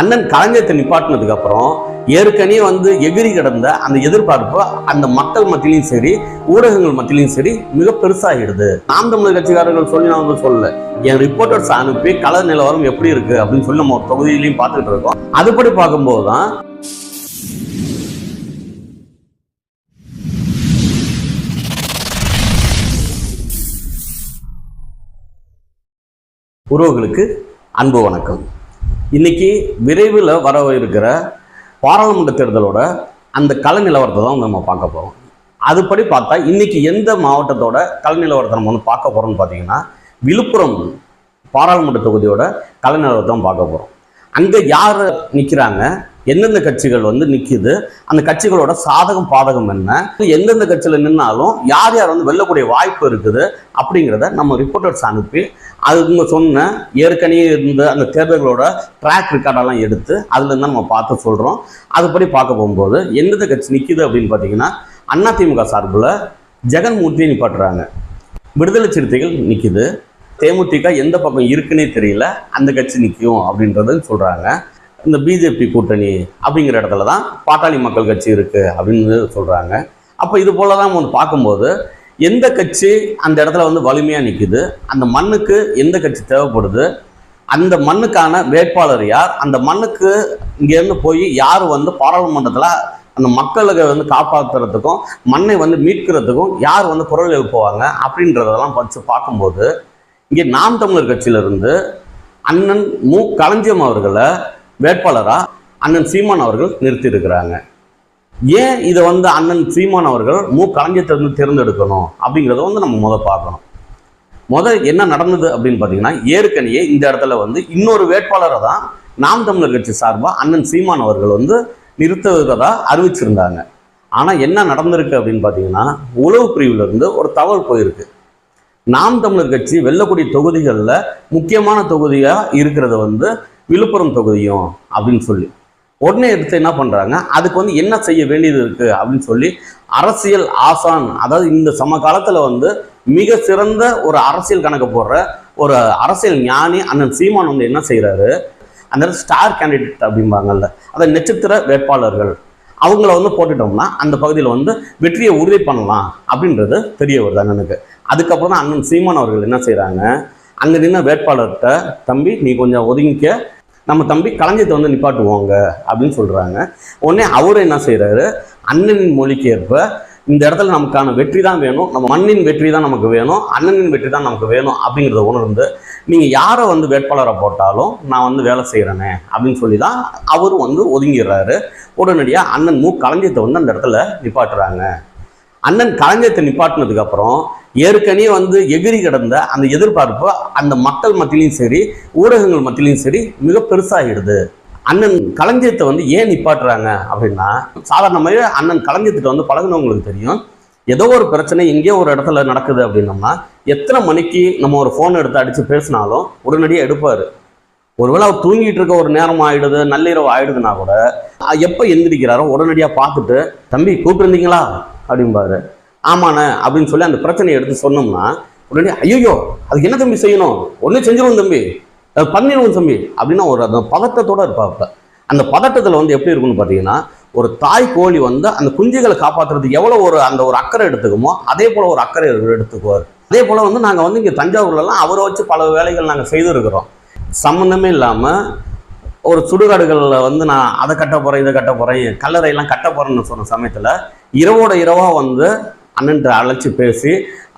அண்ணன் கலைஞத்தை நிப்பாட்டினதுக்கு அப்புறம் ஏற்கனவே வந்து எகிரி கிடந்த அந்த எதிர்பார்ப்பு அந்த மக்கள் மத்தியிலையும் சரி ஊடகங்கள் மத்தியிலையும் சரி மிக பெருசாகிடுது. நாம் தமிழர் கட்சிக்காரர்கள் சொல்லி நான் வந்து சொல்லல. என் ரிப்போர்ட்டர்ஸ் அனுப்பி கள நிலவரம் எப்படி இருக்கு அப்படின்னு சொல்லி நம்ம ஒரு தொகுதியிலையும் பார்த்துட்டு இருக்கோம். அதுபடி பார்க்கும்போது தான் உறவுகளுக்கு அன்பு வணக்கம். இன்றைக்கி விரைவில் வர இருக்கிற பாராளுமன்ற தேர்தலோட அந்த கள நிலவரத்தை தான் நம்ம பார்க்க போகிறோம் அதுபடி பார்த்தா இன்றைக்கி எந்த மாவட்டத்தோட கள நிலவரத்தை நம்ம வந்து பார்க்க போகிறோம்னு பார்த்தீங்கன்னா விழுப்புரம் பாராளுமன்ற தொகுதியோட கள நிலவரத்தை பார்க்க போகிறோம் அங்கே யார் நிற்கிறாங்க எந்தெந்த கட்சிகள் வந்து நிற்கிது அந்த கட்சிகளோட சாதகம் பாதகம் என்ன? எந்தெந்த கட்சியில் நின்னாலும் யார் யார் வந்து வெல்லக்கூடிய வாய்ப்பு இருக்குது அப்படிங்கிறத நம்ம ரிப்போர்ட்டர்ஸ் அனுப்பி அதுங்க சொன்ன ஏற்கனவே இருந்த அந்த தேர்தல்களோட ட்ராக் ரெக்கார்டெல்லாம் எடுத்து அதுலேருந்து நம்ம பார்த்து சொல்கிறோம் அதுபடி பார்க்க போகும்போது எந்தெந்த கட்சி நிற்கிது அப்படின்னு பார்த்தீங்கன்னா அதிமுக சார்பில் ஜெகன்மூர்த்தியை நிப்பாட்டுறாங்க. விடுதலை சிறுத்தைகள் நிற்கிது தேமுதிக எந்த பக்கம் இருக்குன்னே தெரியல அந்த கட்சி நிற்கும் அப்படின்றத சொல்கிறாங்க இந்த பிஜேபி கூட்டணி அப்படிங்கிற இடத்துல தான் பாட்டாளி மக்கள் கட்சி இருக்குது அப்படின்னு சொல்கிறாங்க அப்போ இது போல தான் வந்து பார்க்கும்போது எந்த கட்சி அந்த இடத்துல வந்து வலிமையாக நிற்குது அந்த மண்ணுக்கு எந்த கட்சி தேவைப்படுது? அந்த மண்ணுக்கான வேட்பாளர் யார்? அந்த மண்ணுக்கு இங்கேருந்து போய் யார் வந்து பாராளுமன்றத்தில் அந்த மக்களை வந்து காப்பாற்றுறதுக்கும் மண்ணை வந்து மீட்கிறதுக்கும் யார் வந்து குரல் எழுப்புவாங்க அப்படின்றதெல்லாம் படித்து பார்க்கும்போது இங்கே நாம் தமிழர் கட்சியிலிருந்து அண்ணன் மு. களஞ்சியம் அவர்களை வேட்பாளராக அண்ணன் சீமான் அவர்கள் நிறுத்தியிருக்கிறாங்க. ஏன் இதை வந்து அண்ணன் சீமான் அவர்கள் மு. களஞ்சியத்தை தேர்ந்தெடுக்கணும்? அப்படிங்கிறத வந்து நம்ம முதல் பார்க்கணும். முதல் என்ன நடந்தது அப்படின்னு பார்த்தீங்கன்னா ஏற்கனவே இந்த இடத்துல வந்து இன்னொரு வேட்பாளரை தான் நாம் தமிழர் கட்சி சார்பாக அண்ணன் சீமான் அவர்கள் வந்து நிறுத்துவதா அறிவிச்சிருந்தாங்க. ஆனால் என்ன நடந்திருக்கு அப்படின்னு பார்த்தீங்கன்னா உளவு பிரிவிலிருந்து ஒரு தகவல் போயிருக்கு. நாம் தமிழர் கட்சி வெல்லக்கூடிய தொகுதிகளில் முக்கியமான தொகுதியாக இருக்கிறது வந்து விழுப்புரம் தொகுதியும் அப்படின்னு சொல்லி. உடனே எடுத்து என்ன பண்ணுறாங்க அதுக்கு வந்து என்ன செய்ய வேண்டியது இருக்குது அப்படின்னு சொல்லி அரசியல் ஆசான் அதாவது இந்த சமகாலத்தில் வந்து மிக சிறந்த ஒரு அரசியல் கணக்கு போடுற ஒரு அரசியல் ஞானி அண்ணன் சீமான் வந்து என்ன செய்கிறாரு அந்த ஸ்டார் கேண்டிடேட் அப்படிம்பாங்கல்ல அதை நட்சத்திர வேட்பாளர்கள் அவங்கள வந்து போட்டுட்டோம்னா அந்த பகுதியில் வந்து வெற்றியை உறுதி பண்ணலாம் அப்படின்றது தெரிய வருது அண்ணனுக்கு. அதுக்கப்புறம் தான் அண்ணன் சீமான் அவர்கள் என்ன செய்கிறாங்க அங்கே நின்ன வேட்பாளர்கிட்ட தம்பி நீ கொஞ்சம் ஒதுங்கிக்க. நம்ம தம்பி களஞ்சியத்தை வந்து நிப்பாட்டுவாங்க அப்படின்னு சொல்கிறாங்க உடனே அவர் என்ன செய்கிறாரு அண்ணனின் மொழிக்கு ஏற்ப இந்த இடத்துல நமக்கான வெற்றி தான் வேணும். நம்ம மண்ணின் வெற்றி தான் நமக்கு வேணும். அண்ணனின் வெற்றி தான் நமக்கு வேணும் அப்படிங்கிறத உணர்ந்து நீங்கள் யாரை வந்து வேட்பாளரை போட்டாலும் நான் வந்து வேலை செய்கிறேனே அப்படின்னு சொல்லி தான் அவரும் வந்து ஒதுங்கிடுறாரு. உடனடியாக அண்ணன் மு. களஞ்சியத்தை வந்து அந்த இடத்துல நிப்பாட்டுறாங்க. அண்ணன் களஞ்சியத்தை நிப்பாட்டினதுக்கு அப்புறம் ஏற்கனவே வந்து எகிரி கிடந்த அந்த எதிர்பார்ப்பு அந்த மக்கள் மத்தியிலையும் சரி ஊடகங்கள் மத்தியிலையும் சரி மிக பெருசாகிடுது. அண்ணன் களஞ்சியத்தை வந்து ஏன் நிப்பாட்டுறாங்க அப்படின்னா சாதாரணமாகவே அண்ணன் களஞ்சியத்துக்கு வந்து பழகுனவங்களுக்கு தெரியும். ஏதோ ஒரு பிரச்சனை எங்கேயோ ஒரு இடத்துல நடக்குது அப்படின்னோம்னா எத்தனை மணிக்கு நம்ம ஒரு ஃபோன் எடுத்து அடித்து பேசினாலும் உடனடியாக எடுப்பார். ஒருவேளை அவர் தூங்கிட்டு இருக்க ஒரு நேரம் ஆயிடுது நள்ளிரவு ஆயிடுதுன்னா கூட எப்போ எந்திரிக்கிறாரோ உடனடியாக பார்த்துட்டு தம்பி கூப்பிட்டுருந்தீங்களா? அப்படிம்பாரு. ஆமாண்ணே அப்படின்னு சொல்லி அந்த பிரச்சனையை எடுத்து சொன்னோம்னா உடனே ஐயோ அதுக்கு என்ன தம்பி செய்யணும்? ஒன்றே செஞ்சிருவோம் தம்பி. பண்ணிடுவோம் தம்பி. அப்படின்னா ஒரு அந்த பதட்டத்தோட இருப்பாப்ப அந்த பதட்டத்தில் வந்து எப்படி இருக்கும்னு பார்த்தீங்கன்னா ஒரு தாய் கோழி வந்து அந்த குஞ்சுகளை காப்பாற்றுறதுக்கு எவ்வளோ ஒரு அந்த ஒரு அக்கறை எடுத்துக்குமோ அதே போல் ஒரு அக்கறை எடுத்துக்குவார். அதே போல் வந்து நாங்கள் வந்து இங்கே தஞ்சாவூர்லலாம் அவரை வச்சு பல வேலைகள் நாங்கள் செய்திருக்கிறோம். சம்மந்தமே இல்லாமல் ஒரு சுடுகாடுகளில் வந்து நான் அதை கட்ட போகிறேன் இதை கட்ட போகிறேன் கல்லறையெல்லாம் கட்ட போகிறேன்னு சொன்ன சமயத்தில் இரவோட இரவாக வந்து அண்ணன்ட்டு அழைச்சி பேசி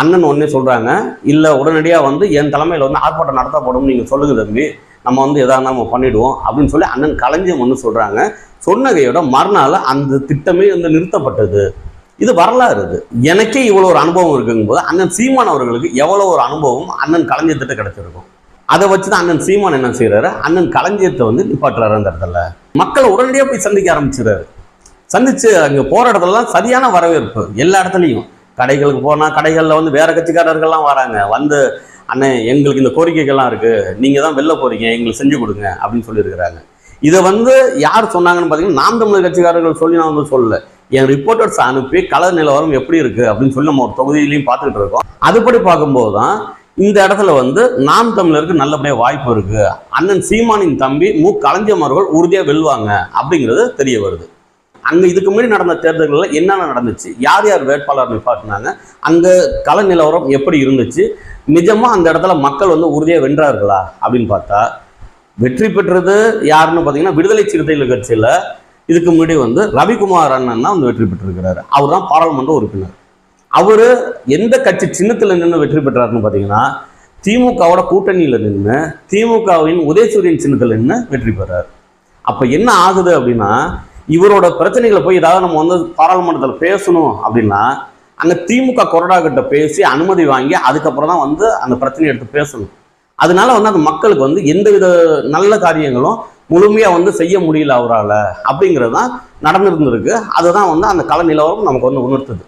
அண்ணன் ஒன்றே சொல்கிறாங்க இல்லை உடனடியாக வந்து என் தலைமையில் வந்து ஆர்ப்பாட்டம் நடத்தப்படும் நீங்கள் சொல்லுங்க தம்பி நம்ம வந்து எதாக இருந்தாலும் நம்ம பண்ணிவிடுவோம் அப்படின்னு சொல்லி அண்ணன் களஞ்சியம் ஒன்று சொல்கிறாங்க சொன்னகையோட மறுநாள் அந்த திட்டமே வந்து நிறுத்தப்பட்டது. இது வரலாறு இது. எனக்கே இவ்வளோ ஒரு அனுபவம் இருக்குங்கும்போது அண்ணன் சீமான் அவர்களுக்கு எவ்வளோ ஒரு அனுபவம் அண்ணன் களஞ்சியத்திட்ட கிடச்சிருக்கும். அதை வச்சு தான் அண்ணன் சீமான் என்ன செய்கிறாரு அண்ணன் களஞ்சியத்தை வந்து நிப்பாட்டுறாரு அந்த இடத்துல. மக்களை உடனடியாக போய் சந்திக்க ஆரம்பிச்சிடுறாரு. சந்திச்சு அங்கே போகிற இடத்துலலாம் சரியான வரவேற்பு எல்லா இடத்துலையும். கடைகளுக்கு போனால் கடைகளில் வந்து வேறு கட்சிக்காரர்கள்லாம் வராங்க. வந்து அண்ணன் எங்களுக்கு இந்த கோரிக்கைகள்லாம் இருக்குது நீங்கள் தான் வெளில போகிறீங்க எங்களுக்கு செஞ்சு கொடுங்க. அப்படின்னு சொல்லியிருக்கிறாங்க. இதை வந்து யார் சொன்னாங்கன்னு பார்த்தீங்கன்னா நாம் தமிழர் கட்சிக்காரர்கள் சொல்லி நான் வந்து சொல்லல. என் ரிப்போர்ட்டர்ஸ் அனுப்பி கலர் நிலவரம் எப்படி இருக்குது அப்படின்னு சொல்லி நம்ம ஒரு தொகுதியிலையும் பார்த்துக்கிட்டு இருக்கோம். அதுபடி பார்க்கும்போது தான் இந்த இடத்துல வந்து நாம் தமிழருக்கு நல்லபடியாக வாய்ப்பு இருக்கு. அண்ணன் சீமானின் தம்பி மு. கலைஞர் அவர்கள் உறுதியாக வெல்வாங்க அப்படிங்கிறது தெரிய வருது. அங்கே இதுக்கு முன்னாடி நடந்த தேர்தல்களில் என்னென்ன நடந்துச்சு? யார் யார் வேட்பாளர் நிப்பாட்டினாங்க? அங்கே கல நிலவரம் எப்படி இருந்துச்சு? நிஜமாக அந்த இடத்துல மக்கள் வந்து உறுதியாக வென்றார்களா அப்படின்னு பார்த்தா வெற்றி பெற்றது யாருன்னு பார்த்தீங்கன்னா விடுதலை சிறுத்தைகள் கட்சியில் இதுக்கு முன்னாடி வந்து ரவிக்குமார் அண்ணன் தான் வந்து வெற்றி பெற்றிருக்கிறாரு. அவர் தான் பாராளுமன்ற உறுப்பினர். அவர் எந்த கட்சி சின்னத்தில் நின்று வெற்றி பெற்றாருன்னு பார்த்தீங்கன்னா திமுகவோட கூட்டணியில் நின்று திமுகவின் உதயசூரியன் சின்னத்தில் நின்று வெற்றி பெறார். அப்போ என்ன ஆகுது அப்படின்னா இவரோட பிரச்சனைகளை போய் ஏதாவது நம்ம வந்து பாராளுமன்றத்தில் பேசணும் அப்படின்னா அங்கே திமுக கொறடா கிட்ட பேசி அனுமதி வாங்கி அதுக்கப்புறம் தான் வந்து அந்த பிரச்சனையை எடுத்து பேசணும். அதனால வந்து அந்த மக்களுக்கு வந்து எந்த வித நல்ல காரியங்களும் முழுமையாக வந்து செய்ய முடியல அவரால் அப்படிங்கிறது தான் நடந்திருந்திருக்கு. அதுதான் வந்து அந்த கல நிலவரம் நமக்கு வந்து உணர்த்துது.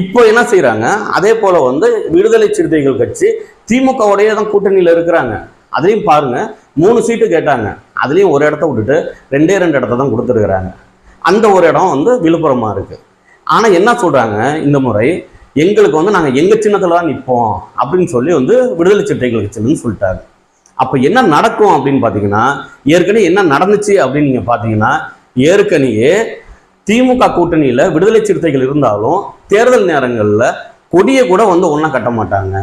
இப்போ என்ன செய்கிறாங்க அதே போல் வந்து விடுதலை சிறுத்தைகள் கட்சி திமுகவுடைய தான் கூட்டணியில் இருக்கிறாங்க. அதுலேயும் பாருங்கள் மூணு சீட்டு கேட்டாங்க. அதுலேயும் ஒரு இடத்த விட்டுட்டு ரெண்டே ரெண்டு இடத்த தான் கொடுத்துருக்குறாங்க. அந்த ஒரு இடம் வந்து விழுப்புரமாக இருக்குது ஆனால் என்ன சொல்கிறாங்க இந்த முறை? எங்களுக்கு வந்து நாங்கள் எங்கள் சின்னத்தில் தான் நிற்போம் அப்படின்னு சொல்லி வந்து விடுதலை சிறுத்தைகள் கட்சின்னு சொல்லிட்டாங்க. அப்போ என்ன நடக்கும் அப்படின்னு பார்த்தீங்கன்னா ஏற்கனவே என்ன நடந்துச்சு அப்படின்னு நீங்கள் பார்த்தீங்கன்னா ஏற்கனவே திமுக கூட்டணியில் விடுதலை சிறுத்தைகள் இருந்தாலும் தேர்தல் நேரங்களில் கொடியை கூட வந்து ஒன்றா கட்ட மாட்டாங்க.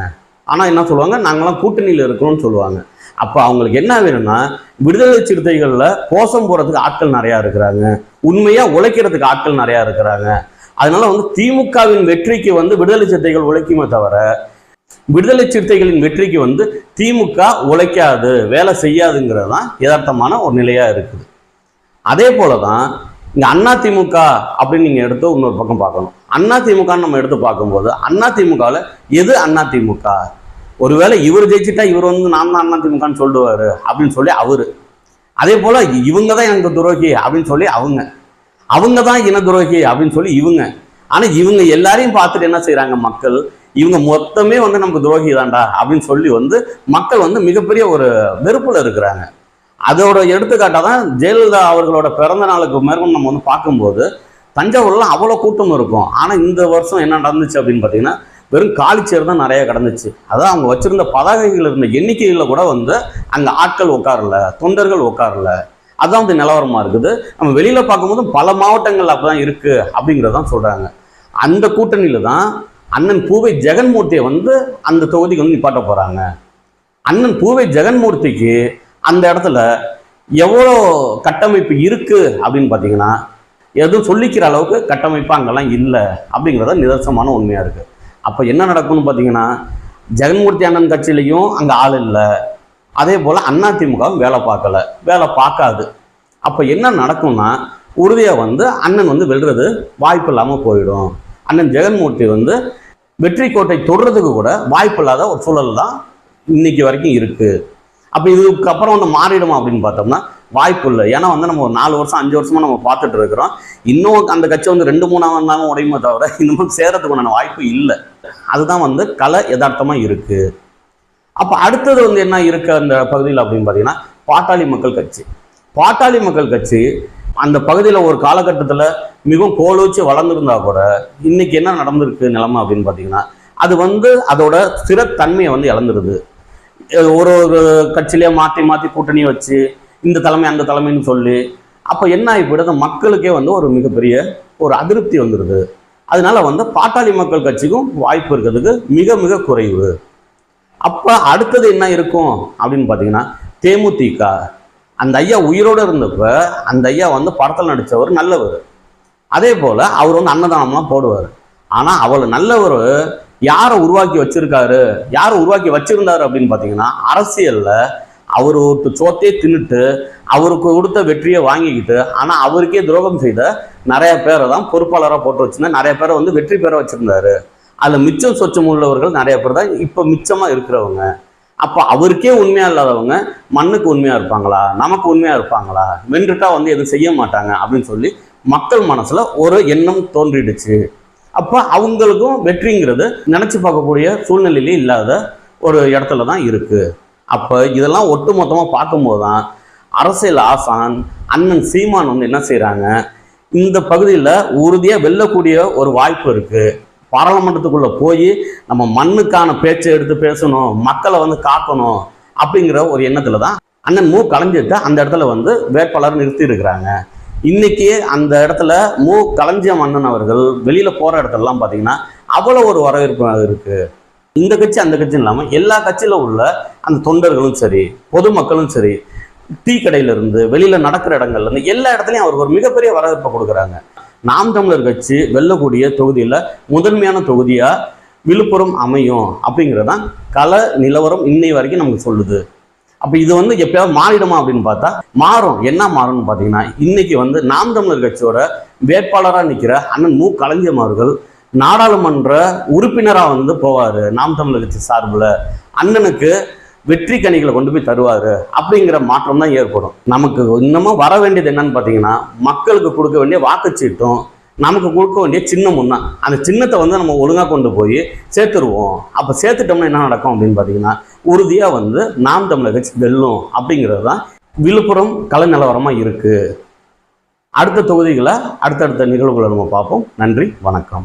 ஆனால் என்ன சொல்லுவாங்க? நாங்களாம் கூட்டணியில் இருக்கிறோம்னு சொல்லுவாங்க. அப்போ அவங்களுக்கு என்ன வேணும்னா விடுதலை சிறுத்தைகளில் கோஷம் போகிறதுக்கு ஆட்கள் நிறையா இருக்கிறாங்க. உண்மையாக உழைக்கிறதுக்கு ஆட்கள் நிறையா இருக்கிறாங்க. அதனால வந்து திமுகவின் வெற்றிக்கு வந்து விடுதலை சிறுத்தைகள் உழைக்குமே தவிர விடுதலை சிறுத்தைகளின் வெற்றிக்கு வந்து திமுக உழைக்காது வேலை செய்யாதுங்கிறது தான் யதார்த்தமான ஒரு நிலையாக இருக்குது. அதே போல தான் இங்கே அண்ணா திமுக அப்படின்னு நீங்கள் எடுத்து இன்னொரு பக்கம் பார்க்கணும். அண்ணா திமுகன்னு நம்ம எடுத்து பார்க்கும்போது அண்ணா திமுகவில் எது அண்ணா திமுக? ஒருவேளை இவர் ஜெயிச்சுட்டா இவர் வந்து நான் தான் அண்ணா திமுகன்னு சொல்லுவார் அப்படின்னு சொல்லி அவர். அதே போல் இவங்க தான் எனக்கு துரோகி அப்படின்னு சொல்லி அவங்க. அவங்க தான் இன துரோகி அப்படின்னு சொல்லி இவங்க. ஆனால் இவங்க எல்லாரையும் பார்த்துட்டு என்ன செய்கிறாங்க மக்கள்? இவங்க மொத்தமே வந்து நமக்கு துரோகி தான்டா அப்படின்னு சொல்லி வந்து மக்கள் வந்து மிகப்பெரிய ஒரு வெறுப்பில் இருக்கிறாங்க. அதோட எடுத்துக்காட்டாக தான் ஜெயலலிதா அவர்களோட பிறந்த நாளுக்கு மேற்கொண்டு நம்ம வந்து பார்க்கும்போது தஞ்சாவூர்லாம் அவ்வளோ கூட்டம் இருக்கும். ஆனால் இந்த வருஷம் என்ன நடந்துச்சு அப்படின்னு பார்த்தீங்கன்னா வெறும் காலிச்சேர் தான் நிறைய கிடந்துச்சு. அதான் அவங்க வச்சுருந்த பதாகைகள் இருந்த எண்ணிக்கைகளில் கூட வந்து அங்கே ஆட்கள் உட்காரல தொண்டர்கள் உட்காரல. அதுதான் வந்து நிலவரமாக இருக்குது. நம்ம வெளியில் பார்க்கும்போது பல மாவட்டங்கள் அப்பதான் இருக்குது அப்படிங்கிறதான் சொல்கிறாங்க அந்த கூட்டணியில் தான் அண்ணன் பூவை ஜெகன்மூர்த்தியை வந்து அந்த தொகுதிக்கு வந்து நிப்பாட்ட போகிறாங்க அண்ணன் பூவை ஜெகன்மூர்த்திக்கு அந்த இடத்துல எவ்வளோ கட்டமைப்பு இருக்குது அப்படின்னு பார்த்தீங்கன்னா எதுவும் சொல்லிக்கிற அளவுக்கு கட்டமைப்பு அங்கெல்லாம் இல்லை அப்படிங்கிறத நிதர்சனமான உண்மையாக இருக்குது அப்போ என்ன நடக்கும்னு பார்த்தீங்கன்னா ஜெகன்மூர்த்தி அண்ணன் கட்சியிலையும் அங்கே ஆள் இல்லை. அதே போல் அதிமுகவும் வேலை பார்க்கல. வேலை பார்க்காது. அப்போ என்ன நடக்கும்னா உறுதியாக வந்து அண்ணன் வந்து வெல்றது வாய்ப்பு இல்லாமல் போயிடும். அண்ணன் ஜெகன்மூர்த்தி வந்து வெற்றி கோட்டை தொடுறதுக்கு கூட வாய்ப்பு இல்லாத ஒரு சூழல் தான் இன்னைக்கு வரைக்கும் இருக்குது அப்போ இதுக்கு அப்புறம் வந்து மாறிடுமா அப்படின்னு பார்த்தோம்னா வாய்ப்பு இல்லை. ஏன்னா வந்து நம்ம ஒரு நாலு வருஷம் அஞ்சு வருஷமா நம்ம பார்த்துட்டு இருக்கிறோம். இன்னும் அந்த கட்சி வந்து ரெண்டு மூணாவது இருந்தாலும் உடையுமே தவிர இன்னமும் சேரத்துக்குண்டான வாய்ப்பு இல்லை. அதுதான் வந்து கலை யதார்த்தமாக இருக்குது அப்போ அடுத்தது வந்து என்ன இருக்கு அந்த பகுதியில் அப்படின்னு பார்த்தீங்கன்னா பாட்டாளி மக்கள் கட்சி. பாட்டாளி மக்கள் கட்சி அந்த பகுதியில் ஒரு காலகட்டத்தில் மிகவும் கோலோச்சி வளர்ந்துருந்தா கூட இன்னைக்கு என்ன நடந்திருக்கு நிலைமை அப்படின்னு பார்த்தீங்கன்னா அது வந்து அதோட ஸ்திரத்தன்மையை வந்து இழந்துருது. ஒரு ஒரு கட்சியிலே மாற்றி மாற்றி கூட்டணி வச்சு இந்த தலைமை அந்த தலைமைன்னு சொல்லி அப்போ என்ன ஆகி மக்களுக்கே வந்து ஒரு மிகப்பெரிய ஒரு அதிருப்தி வந்துடுது அதனால வந்து பாட்டாளி மக்கள் கட்சிக்கும் வாய்ப்பு இருக்கிறதுக்கு மிக மிக குறைவு. அப்போ அடுத்தது என்ன இருக்கும்? அப்படின்னு பார்த்தீங்கன்னா தேமுதிக. அந்த ஐயா உயிரோடு இருந்தப்ப அந்த ஐயா வந்து படத்தில் நடித்தவர் நல்லவர். அதே போல் அவர் வந்து அன்னதானம்லாம் போடுவார். ஆனால் அவள் நல்லவர் யாரை உருவாக்கி வச்சிருக்காரு? யாரை உருவாக்கி வச்சிருந்தாரு அப்படின்னு பார்த்தீங்கன்னா அரசியலில் அவர் ஒரு சோத்தையே தின்னுட்டு அவருக்கு கொடுத்த வெற்றியை வாங்கிக்கிட்டு ஆனால் அவருக்கே துரோகம் செய்த நிறைய பேரை தான் பொறுப்பாளராக போட்டு வச்சிருந்தா நிறைய பேரை வந்து வெற்றி பெற வச்சுருந்தாரு. அதில் மிச்சம் சொச்சம் உள்ளவர்கள் நிறைய பேர் தான் இப்போ மிச்சமாக இருக்கிறவங்க. அப்போ அவருக்கே உண்மையாக இல்லாதவங்க மண்ணுக்கு உண்மையாக இருப்பாங்களா? நமக்கு உண்மையாக இருப்பாங்களா? வென்றுட்டா வந்து எதுவும் செய்ய மாட்டாங்க அப்படின்னு சொல்லி மக்கள் மனசில் ஒரு எண்ணம் தோன்றிடுச்சு. அப்போ அவங்களுக்கும் வெற்றிங்கிறது நினச்சி பார்க்கக்கூடிய சூழ்நிலையிலே இல்லாத ஒரு இடத்துல தான் இருக்குது அப்போ இதெல்லாம் ஒட்டு மொத்தமாக பார்க்கும்போது தான் அரசியல் ஆசான் அண்ணன் சீமான் வந்து என்ன செய்கிறாங்க இந்த பகுதியில் உறுதியாக வெல்லக்கூடிய ஒரு வாய்ப்பு இருக்குது பாராளுமன்றத்துக்குள்ளே போய் நம்ம மண்ணுக்கான பேச்சை எடுத்து பேசணும் மக்களை வந்து காக்கணும் அப்படிங்கிற ஒரு எண்ணத்தில் தான் அண்ணன் மூ. கலைஞ்சிட்டு அந்த இடத்துல வந்து வேட்பாளர் நிறுத்தி இருக்கிறாங்க இன்னைக்கு அந்த இடத்துல மு. களஞ்சிய மன்னன் அவர்கள் வெளியில போற இடத்துலலாம் பாத்தீங்கன்னா அவ்வளவு ஒரு வரவேற்பு இருக்கு. இந்த கட்சி அந்த கட்சி இல்லாம எல்லா கட்சியில உள்ள அந்த தொண்டர்களும் சரி பொதுமக்களும் சரி டீ கடையில இருந்து வெளியில நடக்கிற இடங்கள்ல இருந்து எல்லா இடத்துலையும் அவருக்கு ஒரு மிகப்பெரிய வரவேற்பை கொடுக்குறாங்க. நாம் தமிழர் கட்சி வெல்லக்கூடிய தொகுதியில முதன்மையான தொகுதியா விழுப்புரம் அமையும் அப்படிங்கிறதான் கள நிலவரம் இன்னை வரைக்கும் நமக்கு சொல்லுது. அப்போ இது வந்து எப்பயாவது மாறிடுமா அப்படின்னு பார்த்தா மாறும். என்ன மாறும்னு பார்த்தீங்கன்னா இன்னைக்கு வந்து நாம் தமிழர் கட்சியோட வேட்பாளராக நிற்கிற அண்ணன் மு. கலைஞர் அவர்கள் நாடாளுமன்ற உறுப்பினராக வந்து போவார் நாம் தமிழர் கட்சி சார்பில். அண்ணனுக்கு வெற்றி கனிகளை கொண்டு போய் தருவார் அப்படிங்கிற மாற்றம் தான் ஏற்படும். நமக்கு இன்னமும் வர வேண்டியது என்னன்னு பார்த்தீங்கன்னா மக்களுக்கு கொடுக்க வேண்டிய வாக்குச்சீட்டும் நமக்கு கொடுக்க வேண்டிய சின்னம் ஒன்றா அந்த சின்னத்தை வந்து நம்ம ஒழுங்காக கொண்டு போய் சேர்த்துருவோம். அப்போ சேர்த்துட்டோம்னா என்ன நடக்கும் அப்படின்னு பார்த்தீங்கன்னா உறுதியாக வந்து நாம் தமிழக கட்சி வெல்லும் அப்படிங்கிறது தான் விழுப்புரம் கலை நிலவரமாக இருக்குது அடுத்த தொகுதிகளை அடுத்தடுத்த நிகழ்வுகளை நம்ம பார்ப்போம். நன்றி வணக்கம்.